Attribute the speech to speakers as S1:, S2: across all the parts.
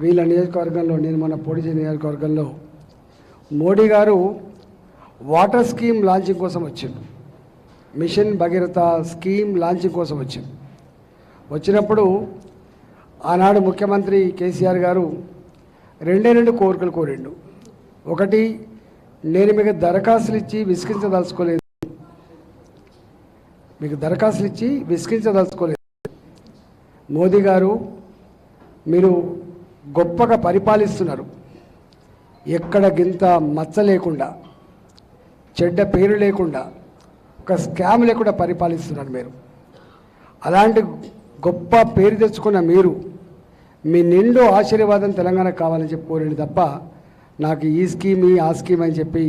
S1: వీళ్ళ నియోజకవర్గంలో నేను మన పొడిచి నియోజకవర్గంలో మోడీ గారు వాటర్ స్కీమ్ లాంచింగ్ కోసం వచ్చిండు. మిషన్ భగీరథ స్కీమ్ లాంచింగ్ కోసం వచ్చింది వచ్చినప్పుడు ఆనాడు ముఖ్యమంత్రి కేసీఆర్ గారు రెండే రెండు కోరికలు కోరిండు. ఒకటి నేను మీకు దరఖాస్తులు ఇచ్చి విసిగించదలుచుకోలేదు. మీకు దరఖాస్తులు ఇచ్చి విసిగించదలుచుకోలేదు. మోదీ గారు మీరు గొప్పగా పరిపాలిస్తున్నారు. ఎక్కడ గింత మచ్చ లేకుండా చెడ్డ పేరు లేకుండా ఒక స్కామ్ లేకుండా పరిపాలిస్తున్నారు మీరు. అలాంటి గొప్ప పేరు తెచ్చుకున్న మీరు మీ నిండు ఆశీర్వాదం తెలంగాణ కావాలని చెప్పి కోరండి తప్ప నాకు ఈ స్కీమ్ ఈ ఆ స్కీమ్ అని చెప్పి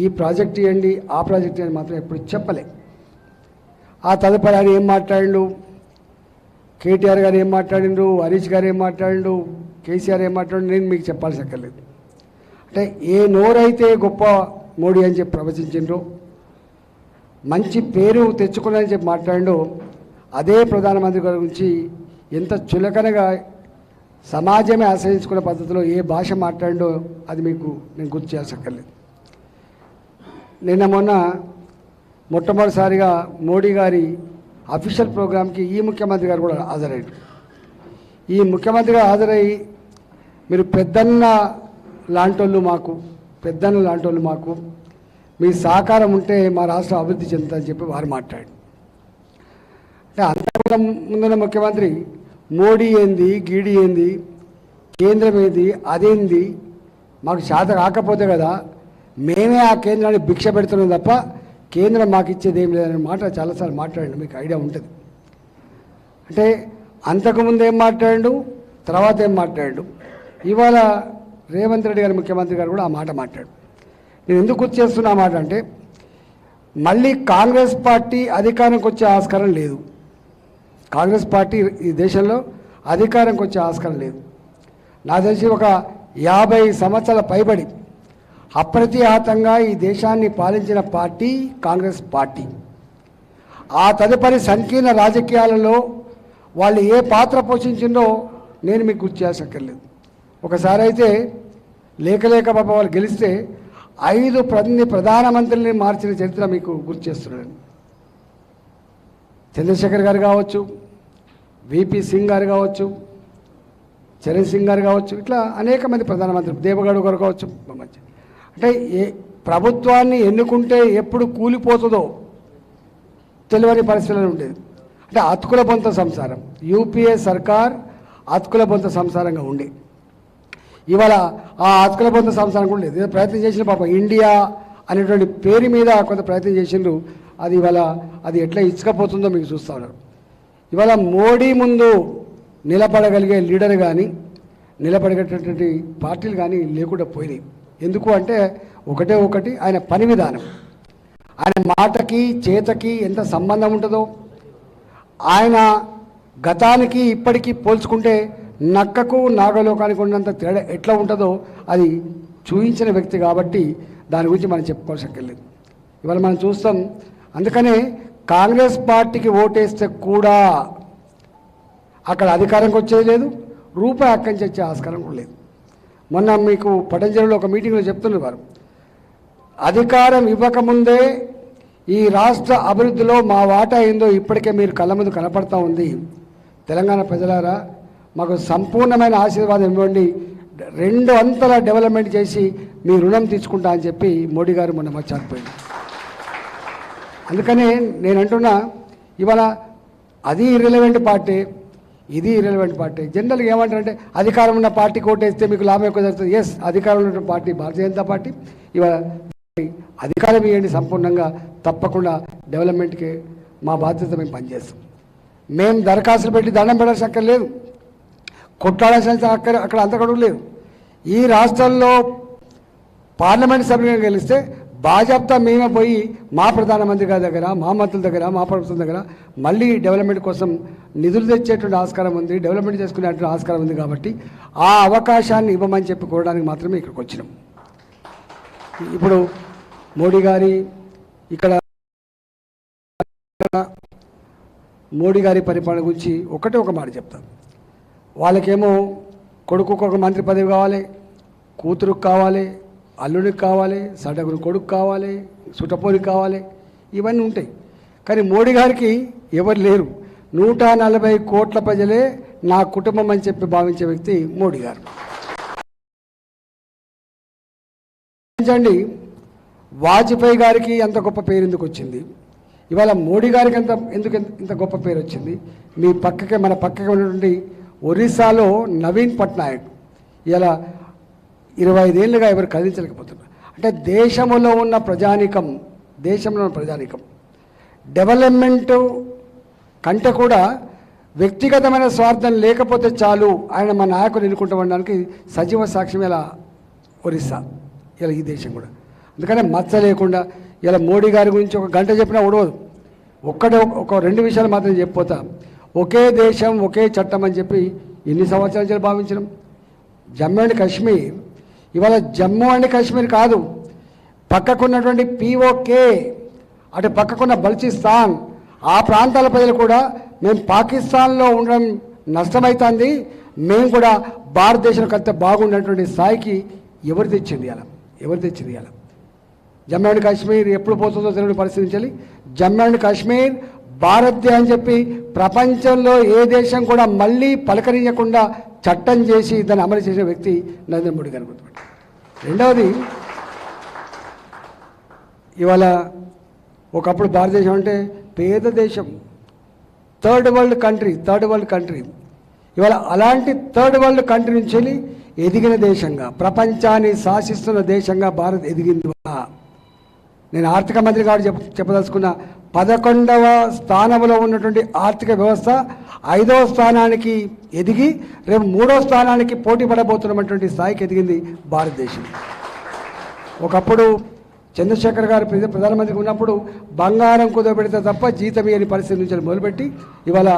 S1: ఈ ప్రాజెక్ట్ ఇవ్వండి ఆ ప్రాజెక్ట్ ఇవ్వండి మాత్రం ఎప్పుడు చెప్పలే. ఆ తదుపరి ఆయన ఏం మాట్లాడిండు? కేటీఆర్ గారు ఏం మాట్లాడిండు హరీష్ గారు ఏం మాట్లాడిండు కేసీఆర్ ఏం మాట్లాడి నేను మీకు చెప్పాల్సి అక్కర్లేదు. అంటే ఏ నోరైతే గొప్ప మోడీ అని చెప్పి ప్రవచించిండ్రో మంచి పేరు తెచ్చుకున్నారని చెప్పి మాట్లాడిండో అదే ప్రధానమంత్రి గారి గురించి ఎంత చులకనగా సమాజమే ఆశ్రయించుకునే పద్ధతిలో ఏ భాష మాట్లాడిండో అది మీకు నేను గుర్తు చేయాల్సక్కర్లేదు నిన్న మొన్న మొట్టమొదటిసారిగా మోడీ గారి అఫీషియల్ ప్రోగ్రామ్కి ఈ ముఖ్యమంత్రి గారు కూడా హాజరయ్యారు. ఈ ముఖ్యమంత్రి గారు హాజరయ్యి మీరు పెద్దన్న లాంటోళ్ళు మాకు పెద్దన్న లాంటోళ్ళు మాకు మీ సహకారం ఉంటే మా రాష్ట్రం అభివృద్ధి చెందుతుందని చెప్పి వారు మాట్లాడు అంటే అంతకుముందు ముందున్న ముఖ్యమంత్రి మోడీ ఏంది గీడి ఏంది కేంద్రం ఏంది అదేంది మాకు శాత కాకపోతే కదా మేమే ఆ కేంద్రాన్ని భిక్ష పెడుతున్నాం తప్ప కేంద్రం మాకు ఇచ్చేది ఏం లేదనే మాట చాలాసార్లు మాట్లాడండి మీకు ఐడియా ఉంటుంది. అంటే అంతకుముందు ఏం మాట్లాడు తర్వాత ఏం మాట్లాడు ఇవాళ రేవంత్ రెడ్డి గారి ముఖ్యమంత్రి గారు కూడా ఆ మాట మాట్లాడు. నేను ఎందుకు గుర్తు చేస్తున్నా మాట అంటే మళ్ళీ కాంగ్రెస్ పార్టీ అధికారంకి వచ్చే ఆస్కారం లేదు. కాంగ్రెస్ పార్టీ ఈ దేశంలో అధికారంకి వచ్చే ఆస్కారం లేదు. నాకు తెలిసి ఒక యాభై సంవత్సరాల పైబడి అప్రతిహాతంగా ఈ దేశాన్ని పాలించిన పార్టీ కాంగ్రెస్ పార్టీ. ఆ తదుపరి సంకీర్ణ రాజకీయాలలో వాళ్ళు ఏ పాత్ర పోషించిందో నేను మీకు గుర్తు చేసక్కర్లేదు ఒకసారి అయితే లేక లేక పాప వాళ్ళు గెలిస్తే ఐదు ప్రతి ప్రధానమంత్రిని మార్చిన చరిత్ర మీకు గుర్తు చేస్తున్నాను. చంద్రశేఖర్ గారు కావచ్చు విపి సింగ్ గారు కావచ్చు చరణ్ సింగ్ గారు కావచ్చు ఇట్లా అనేక మంది ప్రధానమంత్రి దేవగౌడ గారు కావచ్చు మంచి అంటే ఏ ప్రభుత్వాన్ని ఎన్నుకుంటే ఎప్పుడు కూలిపోతుందో తెలియని పరిస్థితులు ఉండేది అంటే అతుకుల బొంత సంసారం. యూపీఏ సర్కార్ అతుకుల బొంత సంసారంగా ఉండే. ఇవాళ ఆ అతుకుల బొంత సంసారం కూడా లేదు. ప్రయత్నం చేసిన పాపం ఇండియా అనేటువంటి పేరు మీద కొంత ప్రయత్నం చేసిండ్రు. అది ఇవాళ అది ఎట్లా ఇచ్చకపోతుందో మీకు చూస్తూ ఉన్నారు. ఇవాళ మోడీ ముందు నిలబడగలిగే లీడర్ కానీ నిలబడగేటటువంటి పార్టీలు కానీ లేకుండా పోయినాయి. ఎందుకు అంటే ఒకటే ఒకటి ఆయన పని విధానం. ఆయన మాటకి చేతకి ఎంత సంబంధం ఉంటుందో. ఆయన గతానికి ఇప్పటికీ పోల్చుకుంటే నక్కకు నాగలోకానికి ఉన్నంత తేడా ఎట్లా ఉంటుందో అది చూయించిన వ్యక్తి కాబట్టి దాని గురించి మనం చెప్పుకోవాల్సి అక్కర్లేదు ఇవాళ మనం చూస్తాం అందుకనే కాంగ్రెస్ పార్టీకి ఓటేస్తే కూడా అక్కడ అధికారంకి వచ్చేది లేదు రూపాయి అక్కడి నుంచి వచ్చే ఆస్కారం కూడా లేదు. మొన్న మీకు పటంజలిలో ఒక మీటింగ్లో చెప్తున్నారు వారు. అధికారం ఇవ్వకముందే ఈ రాష్ట్ర అభివృద్ధిలో మా వాటా ఏందో ఇప్పటికే మీరు కళ్ళ ముందు కనపడతా ఉంది. తెలంగాణ ప్రజలారా మాకు సంపూర్ణమైన ఆశీర్వాదం ఇవ్వండి. రెండు అంతల డెవలప్మెంట్ చేసి మీ రుణం తీసుకుంటా అని చెప్పి మోడీ గారు మొన్న మర్చిపోయింది అందుకనే నేను అంటున్నా ఇవాళ అది ఇర్రెలవెంట్ పార్టీ. ఇది ఇర్రిలవెంట్ పార్టీ. జనరల్గా ఏమంటారంటే అధికారం ఉన్న పార్టీ కోటేస్తే మీకు లాభం ఎక్కువ జరుగుతుంది. ఎస్ అధికారం ఉన్న పార్టీ భారతీయ జనతా పార్టీ. ఇవాళ అధికారం ఇవ్వండి సంపూర్ణంగా తప్పకుండా డెవలప్మెంట్కి మా బాధ్యత మేము పనిచేస్తాం. మేము దరఖాస్తులు పెట్టి దండం పెట్టాల్సిన అక్కర్లేదు కొట్లాడాల్సిన అక్కడ అక్కడ అంతకడుగు లేదు. ఈ రాష్ట్రంలో పార్లమెంట్ సభ్యులుగా గెలిస్తే బాజాప్తా మేమే పోయి మా ప్రధానమంత్రి గారి దగ్గర మా మంత్రుల దగ్గర మా ప్రభుత్వం దగ్గర మళ్ళీ డెవలప్మెంట్ కోసం నిధులు తెచ్చేటువంటి ఆస్కారం ఉంది డెవలప్మెంట్ చేసుకునేటువంటి ఆస్కారం ఉంది కాబట్టి ఆ అవకాశాన్ని ఇవ్వమని చెప్పి కోరడానికి మాత్రమే ఇక్కడికి వచ్చినాం. ఇప్పుడు మోడీ గారి ఇక్కడ మోడీ గారి పరిపాలన గురించి ఒకటే ఒక మాట చెప్తాను వాళ్ళకేమో కొడుకు ఒక మంత్రి పదవి కావాలి కూతురుకు కావాలి అల్లుడికి కావాలి సడగురు కొడుకు కావాలి సుటపోలికి కావాలి ఇవన్నీ ఉంటాయి. కానీ మోడీ గారికి ఎవరు లేరు. నూట నలభై కోట్ల ప్రజలే నా కుటుంబం అని చెప్పి భావించే వ్యక్తి మోడీ గారు. గమనించండి వాజ్పేయి గారికి అంత గొప్ప పేరు ఎందుకు వచ్చింది? ఇవాళ మోడీ గారికి అంత ఎందుకు ఇంత- ఇంత గొప్ప పేరు వచ్చింది? మీ పక్కకే మన పక్కకే ఉన్నటువంటి ఒరిస్సాలో నవీన్ పట్నాయక్. ఇలా ఇరవై ఐదేళ్ళుగా ఎవరు కదిలించలేకపోతున్నారు అంటే దేశంలో ఉన్న ప్రజానికం దేశంలో ఉన్న ప్రజానికం. డెవలప్మెంట్ కంటే కూడా వ్యక్తిగతమైన స్వార్థం లేకపోతే చాలు ఆయన మా నాయకులు ఎన్నుకుంటామనడానికి ఉండడానికి సజీవ సాక్ష్యం ఇలా ఒరిస్సా ఇలా ఈ దేశం కూడా. అందుకనే మచ్చ లేకుండా ఇలా మోడీ గారి గురించి ఒక గంట చెప్పినా ఉడవదు ఒక్కడే ఒక- ఒక రెండు విషయాలు మాత్రం చెప్పిపోతా. ఒకే దేశం ఒకే చట్టం అని చెప్పి ఎన్ని సంవత్సరాల నుంచి భావించడం జమ్మూ అండ్ కాశ్మీర్ ఇవాళ జమ్మూ అండ్ కాశ్మీర్ కాదు పక్కకున్నటువంటి పిఓకే అటు పక్కకున్న బల్చిస్తాన్ ఆ ప్రాంతాల ప్రజలు కూడా మేము పాకిస్తాన్లో ఉండడం నష్టమవుతుంది మేము కూడా భారతదేశం కంటే బాగున్నటువంటి స్థాయికి ఎవరు తెచ్చింది అలా ఎవరు తెచ్చింది అలా జమ్మూ అండ్ కాశ్మీర్ ఎప్పుడు పోతుందో తెలియని పరిశీలించాలి జమ్మూ అండ్ కాశ్మీర్ భారత్ అని చెప్పి ప్రపంచంలో ఏ దేశం కూడా మళ్ళీ పలకరించకుండా చట్టం చేసి దాన్ని అమలు చేసిన వ్యక్తి నరేంద్ర మోడీ గారు గుర్తుపెట్టారు. రెండవది ఇవాళ ఒకప్పుడు భారతదేశం అంటే పేద దేశం third world country third world country. ఇవాళ అలాంటి థర్డ్ వరల్డ్ కంట్రీ నుంచి వెళ్ళి ఎదిగిన దేశంగా ప్రపంచాన్ని శాసిస్తున్న దేశంగా భారత్ ఎదిగింది. నేను ఆర్థిక మంత్రి గారు చెప్ చెప్పదలుచుకున్న పదకొండవ స్థానంలో ఉన్నటువంటి ఆర్థిక వ్యవస్థ ఐదవ స్థానానికి ఎదిగి రేపు మూడవ స్థానానికి పోటీ పడబోతున్నటువంటి స్థాయికి ఎదిగింది భారతదేశం. ఒకప్పుడు చంద్రశేఖర్ గారు ప్రధానమంత్రికి ఉన్నప్పుడు బంగారం కుదవబెడితే తప్ప జీతం ఇయ్యని పరిస్థితి నుంచి మొదలుపెట్టి ఇవాళ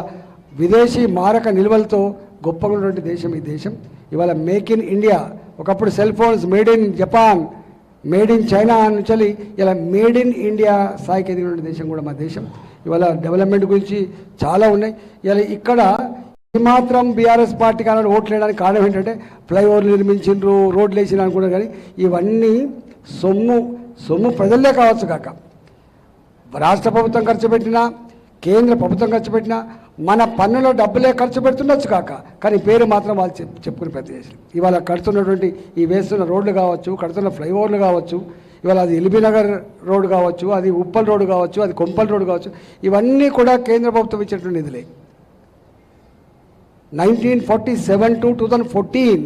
S1: విదేశీ మారక నిల్వలతో గొప్పగా ఉన్నటువంటి దేశం ఈ దేశం. ఇవాళ మేక్ ఇన్ ఇండియా ఒకప్పుడు cell phones made in Japan made in China నుంచి ఇలా మేడ్ ఇన్ ఇండియా స్థాయికి ఎదిగిన దేశం కూడా మా దేశం. ఇవాళ డెవలప్మెంట్ గురించి చాలా ఉన్నాయి. ఇలా ఇక్కడ ఈ మాత్రం బీఆర్ఎస్ పార్టీ కానీ ఓట్లు వేయడానికి కారణం ఏంటంటే ఫ్లైఓవర్లు నిర్మించిండ్రు రోడ్లు వేసిన అనుకున్నారు కానీ ఇవన్నీ సొమ్ము సొమ్ము ప్రజల్లే కావచ్చు కాక. రాష్ట్ర ప్రభుత్వం ఖర్చు పెట్టినా కేంద్ర ప్రభుత్వం ఖర్చు పెట్టినా మన పన్నులో డబ్బులే ఖర్చు పెడుతుండొచ్చు కాక కానీ పేరు మాత్రం వాళ్ళు చెప్ చెప్పుకుని పెద్ద చేసారు ఇవాళ కడుతున్నటువంటి ఈ వేస్తున్న రోడ్లు కావచ్చు కడుతున్న ఫ్లైఓవర్లు కావచ్చు ఇవాళ అది ఎల్బీనగర్ రోడ్డు కావచ్చు అది ఉప్పల్ రోడ్డు కావచ్చు అది కొంపల్ రోడ్డు కావచ్చు ఇవన్నీ కూడా కేంద్ర ప్రభుత్వం ఇచ్చేటువంటి నిధులే. Nineteen forty seven to two thousand fourteen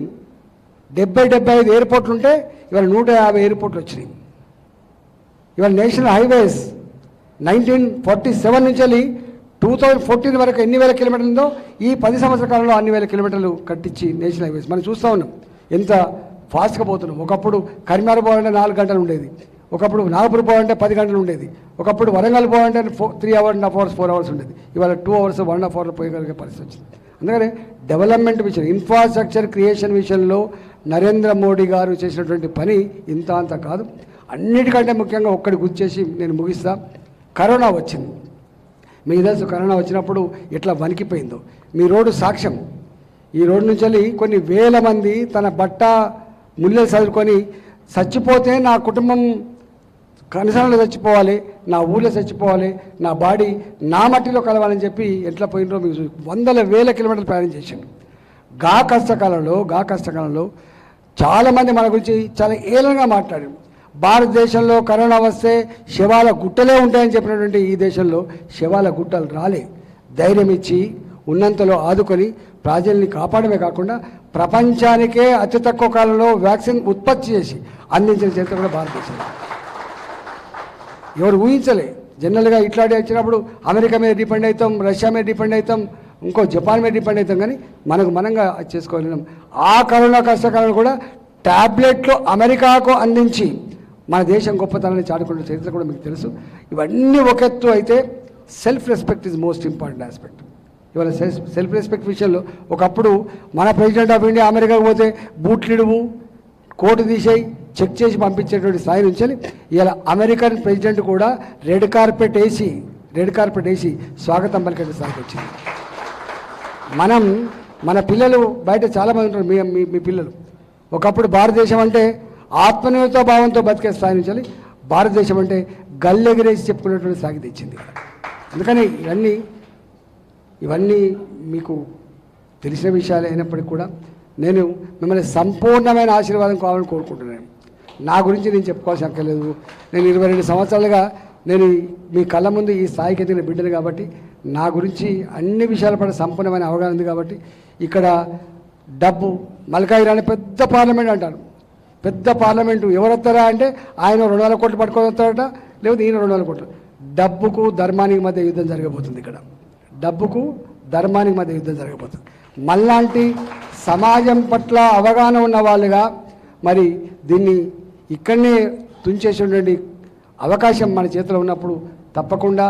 S1: డెబ్బై డెబ్బై ఐదు ఎయిర్పోర్ట్లు ఉంటే ఇవాళ నూట యాభై ఎయిర్పోర్ట్లు వచ్చినాయి. ఇవాళ national highways nineteen forty seven నుంచి వెళ్ళి టూ థౌజండ్ ఫోర్టీన్ వరకు ఎన్ని వేల కిలోమీటర్లు ఉందో ఈ పది సంవత్సరాల కాలంలో అన్ని వేల కిలోమీటర్లు కట్టించి నేషనల్ హైవేస్. మనం చూస్తూ ఉన్నాం. ఎంత ఫాస్ట్గా పోతున్నాం. ఒకప్పుడు కరీంనగర్ పోవాలంటే నాలుగు గంటలు ఉండేది. ఒకప్పుడు నాగపూర్ పోవాలంటే పది గంటలు ఉండేది. ఒకప్పుడు వరంగల్ పోవాలంటే four three hours and half hours four hours ఉండేది. ఇవాళ two hours one and half అవర్లో పోయగలిగే పరిస్థితి వచ్చింది. అందుకని డెవలప్మెంట్ విషయం ఇన్ఫ్రాస్ట్రక్చర్ క్రియేషన్ విషయంలో నరేంద్ర మోడీ గారు చేసినటువంటి పని ఇంత అంత కాదు. అన్నిటికంటే ముఖ్యంగా ఒక్కడి గుర్తు చేసి నేను ముగిస్తా. కరోనా వచ్చింది. మీకు తెలుసు కరోనా వచ్చినప్పుడు ఎట్లా వణికిపోయిందో. మీ రోడ్డు సాక్ష్యం. ఈ రోడ్డు నుంచి వెళ్ళి కొన్ని వేల మంది తన బట్ట ముల్లెలు చదువుకొని చచ్చిపోతే నా కుటుంబం కనసనలో చచ్చిపోవాలి నా ఊళ్ళో చచ్చిపోవాలి నా బాడీ నా మట్టిలో కలవాలని చెప్పి ఎట్లా పోయినరో మీకు వందల వేల కిలోమీటర్లు ప్రయాణం చేశాను. గా కష్టకాలంలో గా కష్టకాలంలో చాలామంది మన గురించి చాలా ఏలంగా మాట్లాడారు. భారతదేశంలో కరోనా వస్తే శవాల గుట్టలే ఉంటాయని చెప్పినటువంటి ఈ దేశంలో శవాల గుట్టలు రాలే. ధైర్యం ఇచ్చి ఉన్నంతలో ఆదుకొని ప్రజల్ని కాపాడమే కాకుండా ప్రపంచానికే అతి తక్కువ కాలంలో వ్యాక్సిన్ ఉత్పత్తి చేసి అందించిన చరిత్ర కూడా భారతదేశం ఎవరు ఊహించలే. జనరల్గా ఇట్లాంటి వచ్చినప్పుడు అమెరికా మీద డిపెండ్ అవుతాం రష్యా మీద డిపెండ్ అవుతాం ఇంకో జపాన్ మీద డిపెండ్ అవుతాం కానీ మనకు మనంగా అది ఆ కరోనా కష్టకాలను కూడా ట్యాబ్లెట్లు అమెరికాకు అందించి మన దేశం గొప్పతనాన్ని చాటుకున్న చరిత్ర కూడా మీకు తెలుసు. ఇవన్నీ ఒక ఎత్తు అయితే self respect is most important aspect ఇవాళ సెల్ఫ్ సెల్ఫ్ రెస్పెక్ట్ విషయంలో ఒకప్పుడు మన ప్రెసిడెంట్ ఆఫ్ ఇండియా అమెరికాకు పోతే బూట్లిడువు కోటు తీసేయి చెక్ చేసి పంపించేటువంటి స్థాయి నుంచి ఇలా అమెరికన్ ప్రెసిడెంట్ కూడా రెడ్ కార్పెట్ వేసి రెడ్ కార్పెట్ వేసి స్వాగతం పలికే స్థాయికి వచ్చింది. మనం మన పిల్లలు బయట చాలామంది ఉంటారు మీ మీ పిల్లలు. ఒకప్పుడు భారతదేశం అంటే ఆత్మనిర్భరత భావంతో బతికే స్థాయి నుంచి భారతదేశం అంటే గల్లెగిరేసి చెప్పుకునేటువంటి స్థాయికి తెచ్చింది. అందుకని ఇవన్నీ ఇవన్నీ మీకు తెలిసిన విషయాలు అయినప్పటికీ కూడా నేను మిమ్మల్ని సంపూర్ణమైన ఆశీర్వాదం కావాలని కోరుకుంటున్నాను. నా గురించి నేను చెప్పుకోవాల్సిన అక్కర్లేదు నేను ఇరవై రెండు సంవత్సరాలుగా నేను మీ కళ్ళ ముందు ఈ స్థాయికి ఎదిగిన బిడ్డను కాబట్టి నా గురించి అన్ని విషయాల పట్ల సంపూర్ణమైన అవగాహన ఉంది కాబట్టి ఇక్కడ డబ్బు మల్కాయిరాని పెద్ద పార్లమెంట్ అంటారు. పెద్ద పార్లమెంటు ఎవరొస్తారా అంటే ఆయన రెండు వందల కోట్లు పట్టుకొని వస్తారట లేకపోతే ఈయన రెండు వందల కోట్లు. డబ్బుకు ధర్మానికి మధ్య యుద్ధం జరగబోతుంది ఇక్కడ. డబ్బుకు ధర్మానికి మధ్య యుద్ధం జరగబోతుంది. మళ్ళాంటి సమాజం పట్ల అవగాహన ఉన్న వాళ్ళుగా మరి దీన్ని ఇక్కడనే తుంచేసేటువంటి అవకాశం మన చేతిలో ఉన్నప్పుడు తప్పకుండా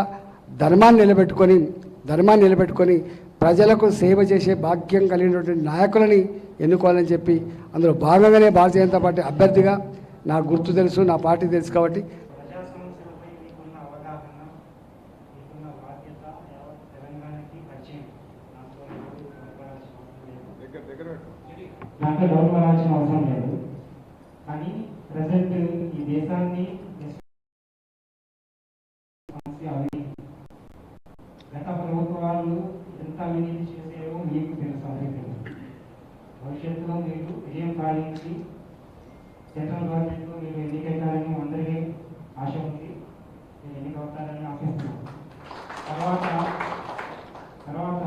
S1: ధర్మాన్ని నిలబెట్టుకొని ధర్మాన్ని నిలబెట్టుకొని ప్రజలకు సేవ చేసే భాగ్యం కలిగినటువంటి నాయకులని ఎన్నుకోవాలని చెప్పి అందులో భాగంగానే భారతీయ జనతా పార్టీ అభ్యర్థిగా నా గుర్తు తెలుసు నా పార్టీ తెలుసు కాబట్టి
S2: ప్రజా సమస్యలపై మీకున్న దాంట్లో ఎవరు భయపడాల్సిన అవసరం లేదు. కానీ ప్రజెంట్ ఈ దేశాన్ని సమస్య అవినీతి గత ప్రభుత్వాలు ఎంత అవినీతి చేసాయో మీకు తెలుసు అందరికీ తెలుసు భవిష్యత్తులో విజయం సాధించి సెంట్రల్ గవర్నమెంట్లో మీరు ఎన్నికైతారని అందరికీ ఆశ ఉంది. మీరు ఎన్నికవుతారని ఆశిస్తున్నాను. తర్వాత తర్వాత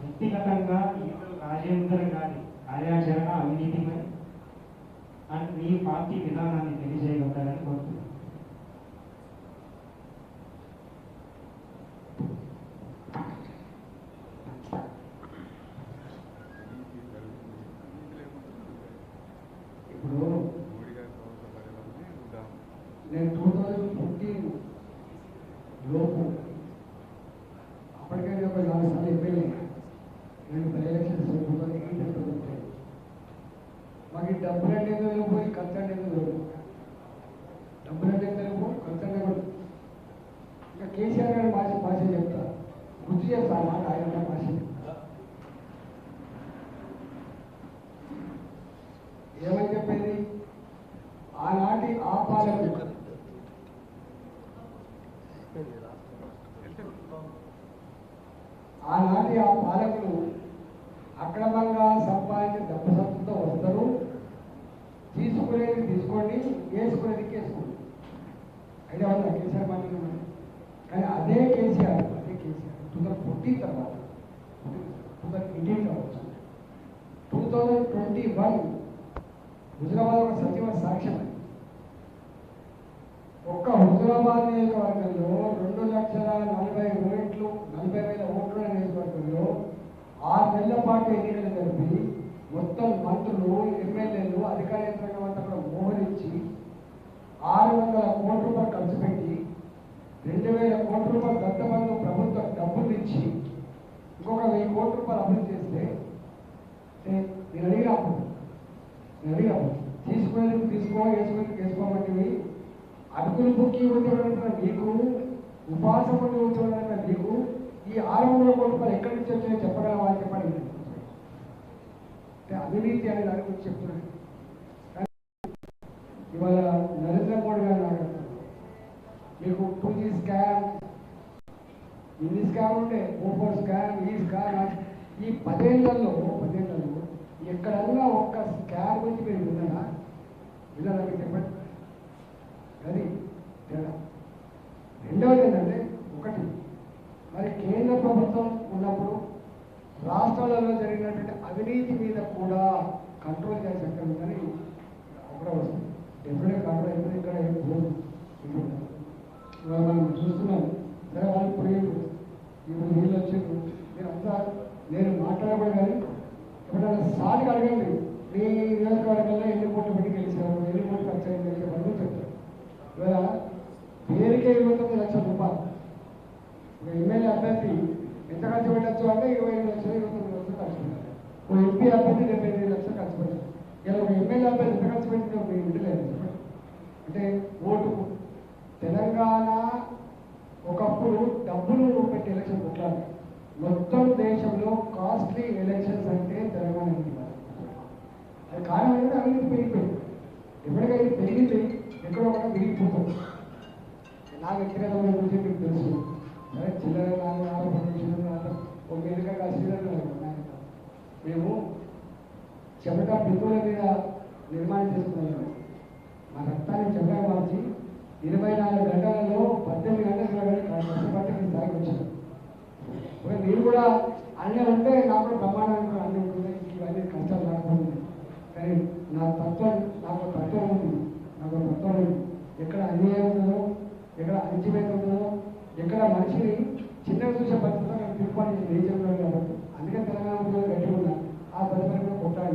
S2: వ్యక్తిగతంగా ఈటల రాజేందర్ గారి కార్యాచరణ అవినీతిపై అండ్ మీ పార్టీ విధానాన్ని తెలియజేయగలుగుతారని కోరుతున్నాను
S1: ఇప్పుడు నేను టూ థౌజండ్ ఫిఫ్టీన్ లోపు అప్పటికే ఒక నాలుగు సార్లు ఎమ్మెల్యే నేను by elections two thousand eight two thousand ten మాకు ఈ డబ్బులు అంటే ఏదో పోయి ఖర్చు అంటే ఏదో లేవు. డబ్బులు అంటే తెలుగు ఖర్చు అంటే కూడా ఇంకా కేసీఆర్ గారి భాష భాష చెప్తా గుర్తు చేస్తా ఆ మాట ఆయన అన్న భాష ఏమని చెప్పేది ఆనాటి ఆ పాలకులు ఆనాటి ఆ పాలకులు అక్రమంగా సంపాదించిన డబ్బు సంస్థతో వస్తారు తీసుకునేది తీసుకోండి వేసుకునేది వేసుకోండి అయితే వాళ్ళు కేసీఆర్ మాట్లాడుతున్నాను కానీ అదే కేసీఆర్ అదే కేసీఆర్. టూ థౌసండ్ ఫోర్టీన్ తర్వాత టూ థౌసండ్ ఎయిటీన్ కావచ్చు two thousand twenty one Huzurabad ఒక సజీవ సాక్ష్యం ఒక్క హుజరాబాద్ నియోజకవర్గంలో రెండు లక్షల నలభై ఓట్లు నలభై వేల ఓట్ల నియోజకవర్గంలో ఆరు నెలల పాటు ఎన్నికలు జరిపి మొత్తం మంత్రులు ఎమ్మెల్యేలు అధికార యంత్రాంగం అంతా కూడా మోహరించి ఆరు వందల కోట్ల రూపాయలు ఖర్చు పెట్టి రెండు వేల కోట్ల రూపాయలు దత్తబంధు ప్రభుత్వం డబ్బులు ఇచ్చి ఇంకొక వెయ్యి కోట్ల రూపాయలు అభివృద్ధి చేస్తే నేను అడిగినప్పుడు నేను అడిగినప్పుడు తీసుకునేందుకు తీసుకో వేసుకునేందుకు వేసుకోమంటివి అడుగులు బుక్కి ఉద్యోగం నీకు ఉపాసం ఉండి నీకు ఈ ఆరు వందల కోట్ల రూపాయలు ఎక్కడి నుంచి వచ్చాయో చెప్పగలవా అని చెప్పాడు అవినీతి అనే దాని గురించి చెప్తున్నాను కానీ ఇవాళ నరేంద్ర మోడీ గారు నాకు మీకు టూ జీ స్కామ్ ఉండే స్కామ్ స్కాన్ ఈ స్కాన్ ఈ పదేళ్ళలో పదేళ్ళలో ఎక్కడన్నా ఒక్క స్కాన్ గురించి మీరు విన్నారా? విన్నారా? చెప్పండి అది తేడా రెండవది ఏంటంటే ఒకటి మరి కేంద్ర ప్రభుత్వం ఉన్నప్పుడు రాష్ట్రాలలో జరిగినటువంటి అవినీతి మీద కూడా కంట్రోల్ చేసే అక్కడ ఉందని కూడా వస్తుంది డెఫినెట్ కంట్రోల్ అయిపోయింది ఇక్కడ ఏం పోదు ఇప్పుడు ఇవాళ మనం చూస్తున్నాం సరే వాళ్ళు పోయిండ్రు ఇప్పుడు వీళ్ళు వచ్చిండ్రు మీరు అంతా నేను మాట్లాడకూడదు కానీ ఎప్పుడైనా సార్కి అడగండి మీ నియోజకవర్గంలో ఎన్ని కోట్లు పెట్టి గెలిచారు ఎన్ని కోట్లు ఖర్చు అయింది గెలిచారు అని చెప్తారు ఇవాళ పేరుకే ఇరవై తొమ్మిది లక్షల రూపాయలు ఒక ఎమ్మెల్యే అభ్యర్థి ఎంత ఖర్చు పెట్టచ్చు అంటే ఇరవై ఐదు లక్షలు ఇరవై తొమ్మిది లక్షలు ఖర్చు పెట్టారు ఒక ఎంపీ అభ్యర్థి డెబ్బై ఎనిమిది లక్షలు ఖర్చు పెట్టారు. ఇలా ఒక ఎమ్మెల్యే అభ్యర్థి ఎంత ఖర్చు పెట్టిందో మీరు వింటలేదు చెప్పండి అంటే ఓటు తెలంగాణ ఒకప్పుడు డబ్బులు పెట్టి ఎలక్షన్ కొట్లాడు మొత్తం దేశంలో కాస్ట్లీ ఎలక్షన్స్ అంటే తెలంగాణ ఎన్నికలు. అది కారణం ఏంటంటే అవినీతి పెరిగిపోయింది. ఎప్పటికైతే పెరిగింది ఎక్కడో ఒకటి విరిగిపోతుంది. నా వ్యక్తిగతమైన గురించి మీకు తెలుసు. సరే చిల్లర నాకు ఆరోపణ ఒక ఎన్నిక శ్రీలంక మేము చెమట బిందువుల మీద నిర్మాణం చేసుకున్నాము. మా రక్తాన్ని చెమట మార్చి ఇరవై నాలుగు గంటలలో పద్దెనిమిది గంటల నేను స్థాయికి వచ్చాను నేను మీరు కూడా అన్నీ ఉంటే నాకు ప్రమాణానికి అన్నీ ఉంటుంది ఇవన్నీ కష్టాలు రాకపోతుంది కానీ నా తత్వం నాకు తత్వం ఉంది. నాకు తత్వం ఉంది. ఎక్కడ అన్యాయం ఉన్నదో ఎక్కడ అణచివేత ఎక్కడ మనిషిని చిన్నగా చూసే పరిస్థితుల్లో నేను తీర్పాన్ని నేను ఏం આ ઘટનાનો મોટા